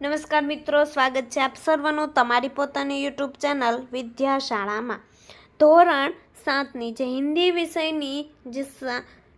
નમસ્કાર મિત્રો, સ્વાગત છે આપ સર્વનું તમારી પોતાની યુટ્યુબ ચેનલ વિદ્યાશાળામાં. ધોરણ સાતની જે હિન્દી વિષયની જે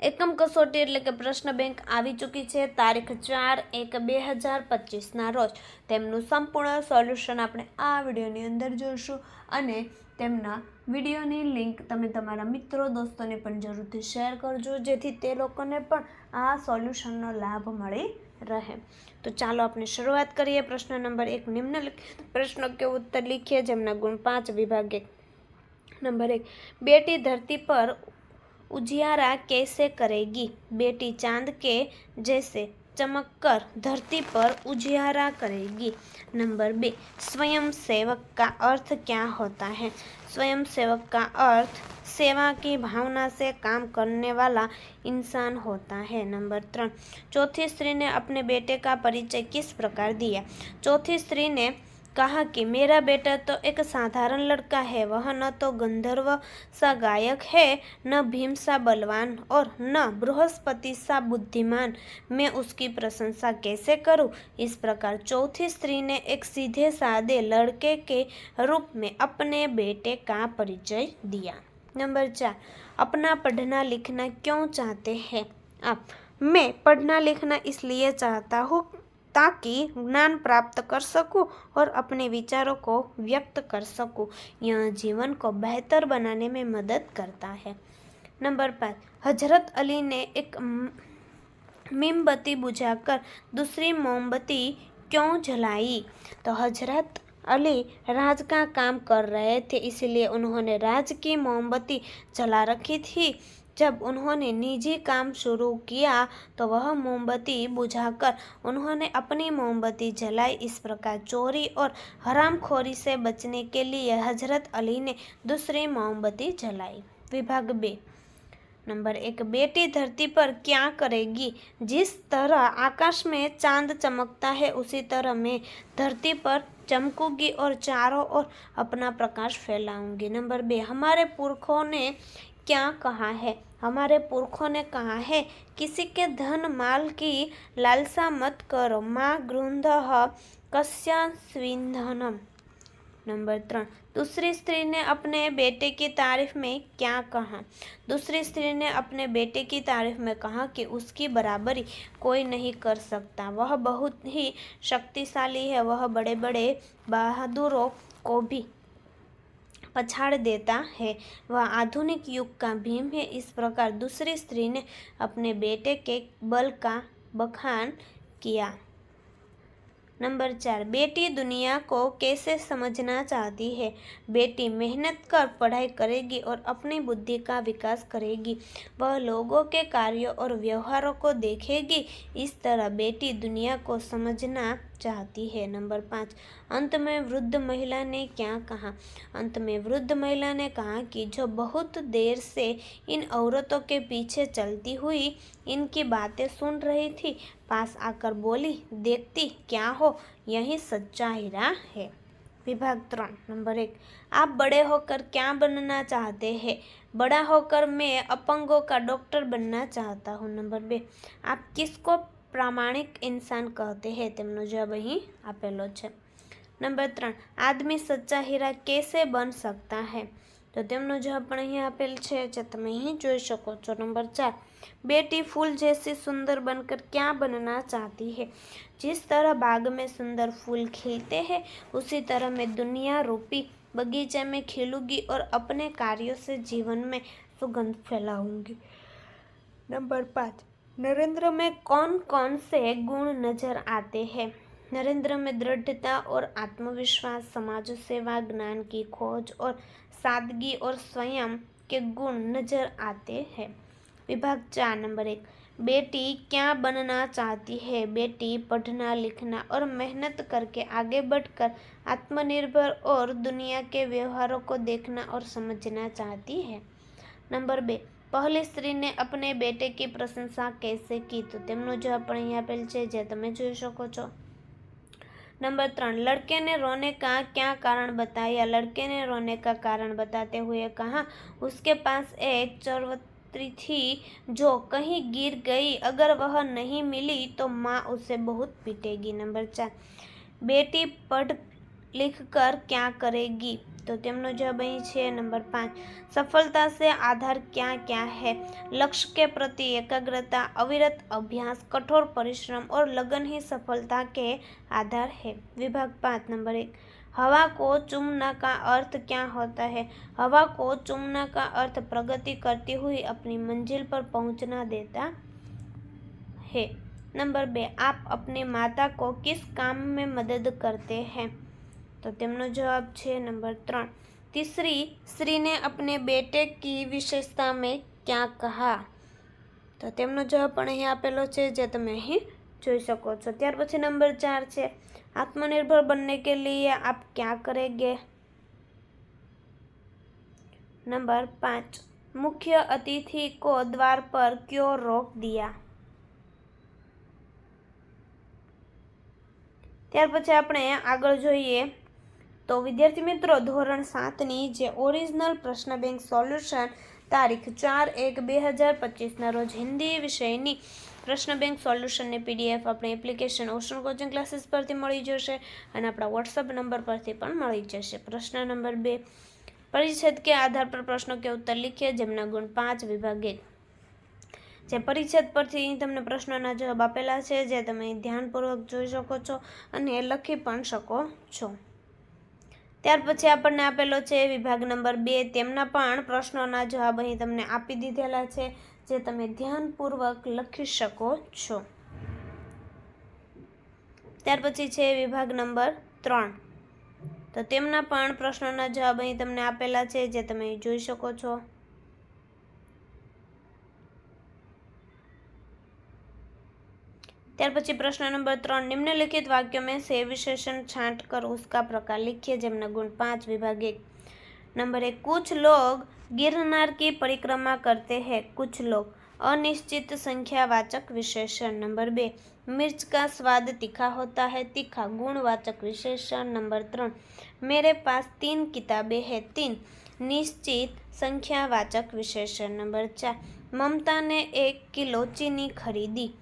એકમ કસોટી એટલે કે પ્રશ્ન બેંક આવી ચૂકી છે, તારીખ ચાર એક બે હજાર પચીસના રોજ. તેમનું સંપૂર્ણ સોલ્યુશન આપણે આ વિડીયોની અંદર જોઈશું અને તેમના વિડીયોની લિંક તમે તમારા મિત્રો દોસ્તોને પણ જરૂરથી શેર કરજો, જેથી તે લોકોને પણ આ સોલ્યુશનનો લાભ મળી રહે. તો ચાલો આપણે શરૂઆત કરીએ પ્રશ્ન નંબર એક નિમ્નલિખિત પ્રશ્નો કે ઉત્તર લીખીએ જેમના ગુણ પાંચ, વિભાગે નંબર એક, બેટી ધરતી પર ઉજિયારા કેસે કરેગી? બેટી ચાંદ કે જેસે? चमक कर धरती पर उजियारा करेगी। नंबर बी स्वयं सेवक का अर्थ क्या होता है? स्वयं सेवक का अर्थ सेवा की भावना से काम करने वाला इंसान होता है। नंबर तीन चौथी स्त्री ने अपने बेटे का परिचय किस प्रकार दिया? चौथी स्त्री ने कहा कि मेरा बेटा तो एक साधारण लड़का है, वह न तो गंधर्व सा गायक है, न भीम सा बलवान और न बृहस्पति सा बुद्धिमान। मैं उसकी प्रशंसा कैसे करूँ? इस प्रकार चौथी स्त्री ने एक सीधे सादे लड़के के रूप में अपने बेटे का परिचय दिया। नंबर चार, अपना पढ़ना लिखना क्यों चाहते हैं? आप मैं पढ़ना लिखना इसलिए चाहता हूँ ताकि ज्ञान प्राप्त कर सकूँ और अपने विचारों को व्यक्त कर सकूँ। यह जीवन को बेहतर बनाने में मदद करता है। नंबर पाँच, हज़रत अली ने एक मोमबत्ती बुझाकर दूसरी मोमबत्ती क्यों जलाई? तो हज़रत अली राज का काम कर रहे थे, इसलिए उन्होंने राज की मोमबत्ती जला रखी थी। जब उन्होंने निजी काम शुरू किया तो वह मोमबत्ती बुझाकर उन्होंने अपनी मोमबत्ती जलाई। इस प्रकार चोरी और हरामखोरी से बचने के लिए हज़रत अली ने दूसरी मोमबत्ती जलाई। विभाग बे। नंबर एक, बेटी धरती पर क्या करेगी? जिस तरह आकाश में चाँद चमकता है, उसी तरह मैं धरती पर चमकूँगी और चारों ओर अपना प्रकाश फैलाऊँगी। नंबर बे, हमारे पुरखों ने क्या कहा है? हमारे पुरखों ने कहा है, किसी के धन माल की लालसा मत करो। माँ गृंध कस्या स्विंधनम। नंबर त्रण दूसरी स्त्री ने अपने बेटे की तारीफ़ में क्या कहा? दूसरी स्त्री ने अपने बेटे की तारीफ़ में कहा कि उसकी बराबरी कोई नहीं कर सकता। वह बहुत ही शक्तिशाली है। वह बड़े बड़े बहादुरों को भी पछाड़ देता है। वह आधुनिक युग का भीम है। इस प्रकार दूसरी स्त्री ने अपने बेटे के बल का बखान किया। नंबर चार, बेटी दुनिया को कैसे समझना चाहती है? बेटी मेहनत कर, पढ़ाई करेगी और अपनी बुद्धि का विकास करेगी। वह लोगों के कार्यों और व्यवहारों को देखेगी। इस तरह बेटी दुनिया को समझना चाहती है। नंबर पाँच, अंत में वृद्ध महिला ने क्या कहा? अंत में वृद्ध महिला ने कहा कि जो बहुत देर से इन औरतों के पीछे चलती हुई इनकी बातें सुन रही थी, पास आकर बोली, देखती क्या हो? यही सच्चा हीरा है। विभाग त्रन नंबर एक, आप बड़े होकर क्या बनना चाहते हैं? बड़ा होकर मैं अपंगों का डॉक्टर बनना चाहता हूँ। नंबर बे आप किसको પ્રામાણિક ઇન્સાન કહતે હે તેમનો જવાબ અહીં આપેલો છે નંબર ત્રણ આદમી સચ્ચા હીરા કેસે બન सकता है તો તેમનો જવાબ પણ અહીં આપેલ છે જે તમે અહીં જોઈ શકો છો નંબર ચાર बेटी फूल जैसी सुंदर बनकर क्या बनना चाहती है जिस तरह बाग में सुंदर फूल खिलते हैं उसी तरह मैं दुनिया रूपी बगीचे में खिलूंगी और अपने कार्यों से जीवन में सुगंध फैलाऊंगी नंबर पाँच नरेंद्र में कौन कौन से गुण नज़र आते हैं? नरेंद्र में दृढ़ता और आत्मविश्वास, समाज सेवा, ज्ञान की खोज और सादगी और स्वयं के गुण नज़र आते हैं। विभाग चार, नंबर एक। बेटी क्या बनना चाहती है? बेटी पढ़ना, लिखना और मेहनत करके आगे बढ़कर आत्मनिर्भर और दुनिया के व्यवहारों को देखना और समझना चाहती है। नंबर बे। પહેલી સ્ત્રીને अपने બેટે की પ્રશંસા कैसे की તો તેમનો જવાબ પણ અહીં આપેલ છે જે તમે જોઈ શકો છો नंबर ત્રણ लड़के ने रोने का क्या कारण बताया लड़के ने रोने का कारण बताते हुए कहा उसके पास एक चरवत्री थी जो कहीं गिर गई अगर वह नहीं मिली तो माँ उसे बहुत पीटेगी नंबर चार बेटी पढ़ लिख कर क्या करेगी तो તેમનો જવાબ અહીં છે નંબર પાંચ સફળતા से आधार क्या क्या है लक्ष्य के प्रति एकाग्रता अविरत अभ्यास कठोर परिश्रम और लगन ही सफलता के आधार है विभाग पाँच नंबर एक हवा को चुमना का अर्थ क्या होता है हवा को चुमना का अर्थ प्रगति करती हुई अपनी मंजिल पर पहुंचना देता है नंबर बे आप अपने माता को किस काम में मदद करते हैं तो તેમનો જવાબ છે નંબર ત્રણ तीसरी श्री ने अपने बेटे की विशेषता में क्या कहा તો તેમનો જવાબ પણ અહીં આપેલો છે જે તમે અહીં જોઈ શકો છો ત્યાર પછી નંબર ચાર છે आत्मनिर्भर बनने के लिए आप क्या करेंगे नंबर पाँच मुख्य अतिथि को द्वार पर क्यों रोक दिया ત્યાર પછી આપણે આગળ જોઈએ તો વિદ્યાર્થી મિત્રો, ધોરણ સાતની જે ઓરિજિનલ પ્રશ્ન બેંક સોલ્યુશન તારીખ ચાર એક બે હજાર પચીસના રોજ હિન્દી વિષયની પ્રશ્ન બેંક સોલ્યુશનની પીડીએફ આપણે એપ્લિકેશન ઓશન કોચિંગ ક્લાસીસ પરથી મળી જશે અને આપણા વોટ્સઅપ નંબર પરથી પણ મળી જશે. પ્રશ્ન નંબર બે, પરિચ્છેદ કે આધાર પર પ્રશ્નો કે ઉત્તર લીખીએ જેમના ગુણ પાંચ વિભાગે. જે પરિચ્છેદ પરથી તમને પ્રશ્નોના જવાબ આપેલા છે, જે તમે ધ્યાનપૂર્વક જોઈ શકો છો અને લખી પણ શકો છો. ત્યાર પછી આપણને આપેલો છે વિભાગ નંબર બે. તેમના પણ પ્રશ્નોના જવાબ અહીં તમને આપી દીધેલા છે, જે તમે ધ્યાનપૂર્વક લખી શકો છો. ત્યાર પછી છે વિભાગ નંબર ત્રણ. તો તેમના પણ પ્રશ્નોના જવાબ અહીં તમને આપેલા છે, જે તમે જોઈ શકો છો. त्यार પછી પ્રશ્ન નંબર ત્રણ, નિમ્નલિખિત વાક્યો મેં સે વિશેષણ कर उसका प्रकार लिखिए જેમના गुण પાંચ विभाग एक नंबर एक कुछ लोग गिरनार की परिक्रमा करते हैं कुछ लोग अनिश्चित संख्यावाचक विशेषण नंबर बे मिर्च का स्वाद तीखा होता है तीखा गुणवाचक विशेषण नंबर तीन मेरे पास तीन किताबें हैं तीन निश्चित संख्यावाचक विशेषण नंबर चार ममता ने एक किलो चीनी खरीदी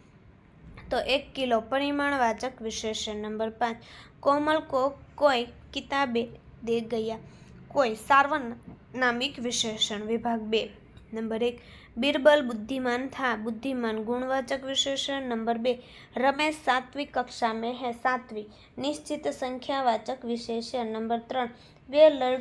तो एक किलो परिमाणवाचक विशेषण नंबर पाँच कोमल को कोई किताबें दे गया कोई सार्वनामिक विशेषण विभाग बे नंबर एक बीरबल बुद्धिमान था बुद्धिमान गुणवाचक विशेषण नंबर बे रमेश सातवीं कक्षा में है सातवीं निश्चित संख्यावाचक विशेषण नंबर त्रण वे लड़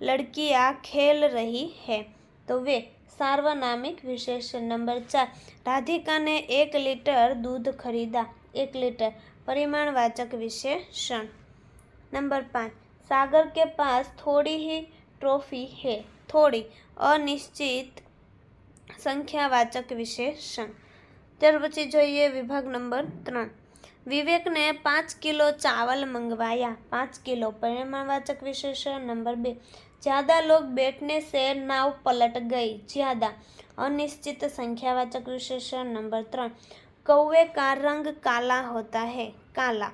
लड़कियाँ खेल रही है तो वे सार्वनामिक विशेषण नंबर चार राधिका ने एक लीटर दूध खरीदा एक लीटर परिमाणवाचक विशेषण नंबर पाँच सागर के पास थोड़ी ही ट्रॉफी है थोड़ी अनिश्चित संख्यावाचक विशेषण ત્યાર પછી જોઈએ વિભાગ નંબર ત્રણ વિવેકને પાંચ કિલો ચાવલ મંગવાયા પાંચ કિલો પરિમાણવાચક વિશેષણ નંબર બે ज़्यादा लोग बैठने से नाव पलट गई। ज़्यादा। अनिश्चित संख्यावाचक विशेषण नंबर त्रण कौवे का रंग काला होता है। काला।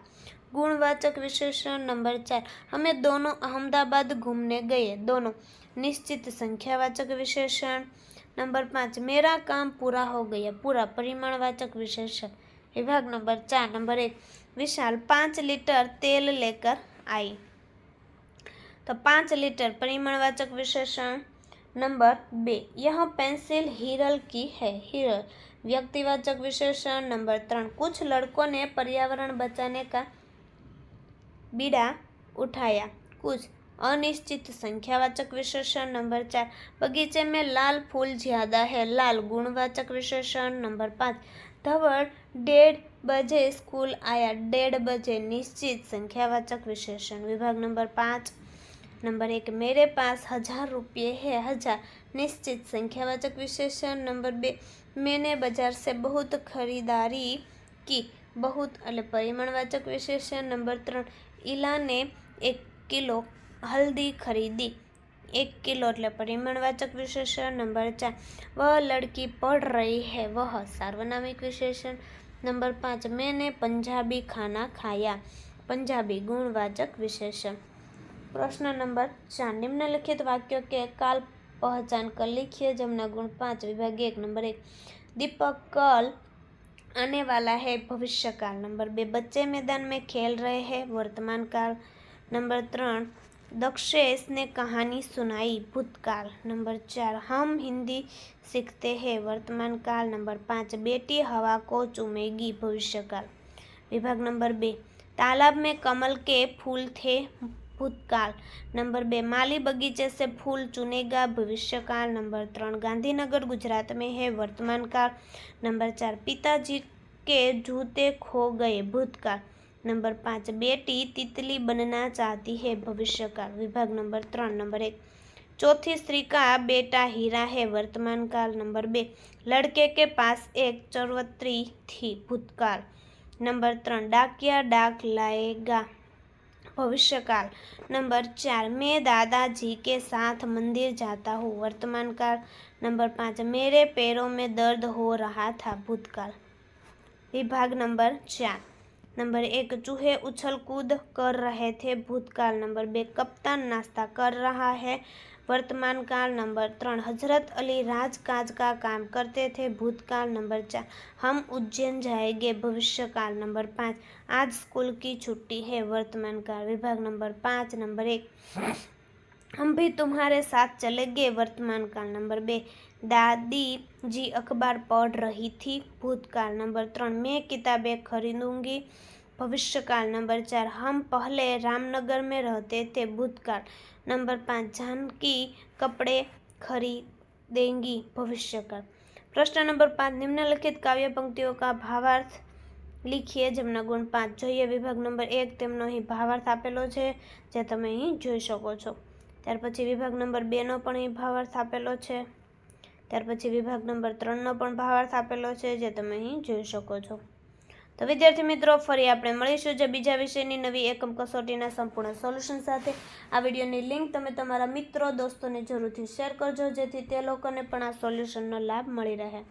गुणवाचक विशेषण नंबर चार। हमें दोनों अहमदाबाद घूमने गए। दोनों। निश्चित संख्यावाचक विशेषण नंबर पाँच। मेरा काम पूरा हो गया। पूरा परिमाणवाचक विशेषण। विभाग नंबर चार। नंबर एक। विशाल पाँच लीटर तेल लेकर आई। तो पाँच लीटर परिमाणवाचक विशेषण नंबर बे। यह पेंसिल हिरल की है। हिरल, व्यक्तिवाचक विशेषण नंबर त्रण कुछ लड़कों ने पर्यावरण बचाने का बीड़ा उठाया। कुछ अनिश्चित संख्यावाचक विशेषण नंबर चार। बगीचे में लाल फूल ज़्यादा है। लाल गुणवाचक विशेषण नंबर पाँच। धवल, डेढ़ बजे स्कूल आया। डेढ़ बजे निश्चित संख्यावाचक विशेषण। विभाग नंबर पाँच। नंबर एक मेरे पास हजार रुपये है हजार निश्चित संख्यावाचक विशेषण नंबर बे मैंने बाजार से बहुत खरीदारी की बहुत अल परिमाणवाचक विशेषण नंबर त्रण ईला ने एक किलो हल्दी खरीदी एक किलो એટલે પરિમાણવાચક વિશેષણ નંબર ચાર वह लड़की पढ़ रही है वह सार्वनामिक विशेषण नंबर पाँच मैंने पंजाबी खाना खाया पंजाबी गुणवाचक विशेषण प्रश्न नंबर चार, निम्नलिखित वाक्यों के काल पहचान कर लिखिए। जमुना गुण पाँच विभाग एक, नंबर एक। दीपक कल आने वाला है भविष्य काल नंबर बे, बच्चे मैदान में खेल रहे हैं, वर्तमान काल। नंबर त्रण, दक्षेश ने कहानी सुनाई भूतकाल। नंबर चार, हम हिंदी सीखते हैं, वर्तमान काल। नंबर पाँच, बेटी हवा को चूमेगी भविष्य काल विभाग नंबर बे, तालाब में कमल के फूल थे भूतकाल नंबर बे माली बगीचे से फूल चुनेगा भविष्य काल नंबर त्रण गांधीनगर गुजरात में है वर्तमान काल नंबर चार पिताजी के जूते खो गए भूतकाल नंबर पाँच बेटी तितली बनना चाहती है भविष्य काल विभाग नंबर त्रण नंबर एक चौथी स्त्री का बेटा हीरा है वर्तमान काल नंबर बे लड़के के पास एक चरवत्री थी भूतकाल नंबर त्रण डाकिया डाक लाएगा भविष्य काल नंबर चार, मैं दादाजी के साथ मंदिर जाता हूँ। वर्तमान काल नंबर पाँच, मेरे पैरों में दर्द हो रहा था भूतकाल। विभाग नंबर चार नंबर एक चूहे उछल कूद कर रहे थे। भूतकाल नंबर बे कप्तान नाश्ता कर रहा है। वर्तमान काल नंबर त्रण हज़रत अली राजकाज का काम करते थे। भूतकाल नंबर चार हम उज्जैन जाएँगे, भविष्य काल नंबर पाँच आज स्कूल की छुट्टी है। वर्तमान काल विभाग नंबर पाँच नंबर एक हम भी तुम्हारे साथ चलेंगे। वर्तमान काल नंबर बे दादी जी अखबार पढ़ रही थी भूतकाल नंबर त्रण मैं किताबें खरीदूंगी भविष्य काल नंबर चार हम पहले रामनगर में रहते थे भूतकाल नंबर पाँच जानकी कपड़े खरीदेंगी भविष्य काल પ્રશ્ન નંબર પાંચ નિમ્નલિખિત કાવ્ય પંક્તિઓ કા ભાવાર્થ લીખીએ જેમના ગુણ પાંચ જોઈએ વિભાગ નંબર એક તેમનો અહીં ભાવાર્થ આપેલો છે જે તમે અહીં જોઈ શકો છો ત્યાર પછી વિભાગ નંબર બેનો પણ અહીં ભાવાર્થ આપેલો છે ત્યાર પછી વિભાગ નંબર ત્રણનો પણ ભાવાર્થ આપેલો છે, જે તમે અહીં જોઈ શકો છો. તો વિદ્યાર્થી મિત્રો, ફરી આપણે મળીશું જે બીજા વિષયની નવી એકમ કસોટીના સંપૂર્ણ સોલ્યુશન સાથે. આ વિડીયોની લિંક તમે તમારા મિત્રો, દોસ્તોને જરૂરથી શેર કરજો, જેથી તે લોકોને પણ આ સોલ્યુશનનો લાભ મળી રહે.